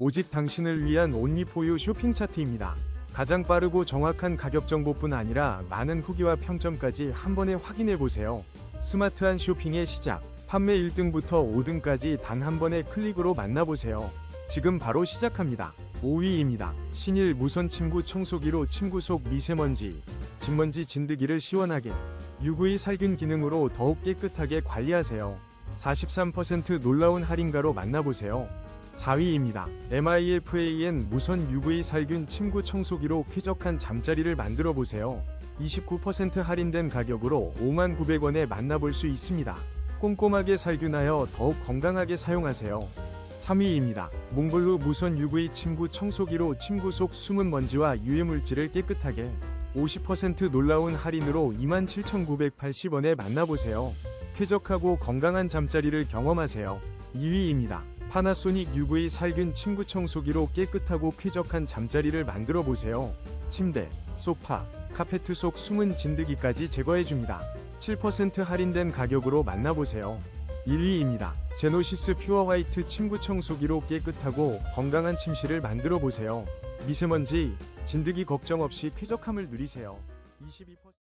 오직 당신을 위한 온리포유 쇼핑 차트입니다. 가장 빠르고 정확한 가격 정보뿐 아니라 많은 후기와 평점까지 한 번에 확인해 보세요. 스마트한 쇼핑의 시작. 판매 1등부터 5등까지 단 한 번의 클릭으로 만나보세요. 지금 바로 시작합니다. 5위입니다. 신일 무선 침구 청소기로 침구 속 미세먼지, 진먼지 진드기를 시원하게, UV 살균 기능으로 더욱 깨끗하게 관리하세요. 43% 놀라운 할인가로 만나보세요. 4위입니다. MIFAN 무선 UV 살균 침구 청소기로 쾌적한 잠자리를 만들어 보세요. 29% 할인된 가격으로 59,900원에 만나볼 수 있습니다. 꼼꼼하게 살균하여 더욱 건강하게 사용하세요. 3위입니다. 몽골루 무선 UV 침구 청소기로 침구 속 숨은 먼지와 유해물질을 깨끗하게 50% 놀라운 할인으로 27,980원에 만나보세요. 쾌적하고 건강한 잠자리를 경험하세요. 2위입니다. 파나소닉 UV 살균 침구 청소기로 깨끗하고 쾌적한 잠자리를 만들어 보세요. 침대, 소파, 카페트 속 숨은 진드기까지 제거해줍니다. 7% 할인된 가격으로 만나보세요. 1위입니다. 제노시스 퓨어 화이트 침구 청소기로 깨끗하고 건강한 침실을 만들어 보세요. 미세먼지, 진드기 걱정 없이 쾌적함을 누리세요. 22%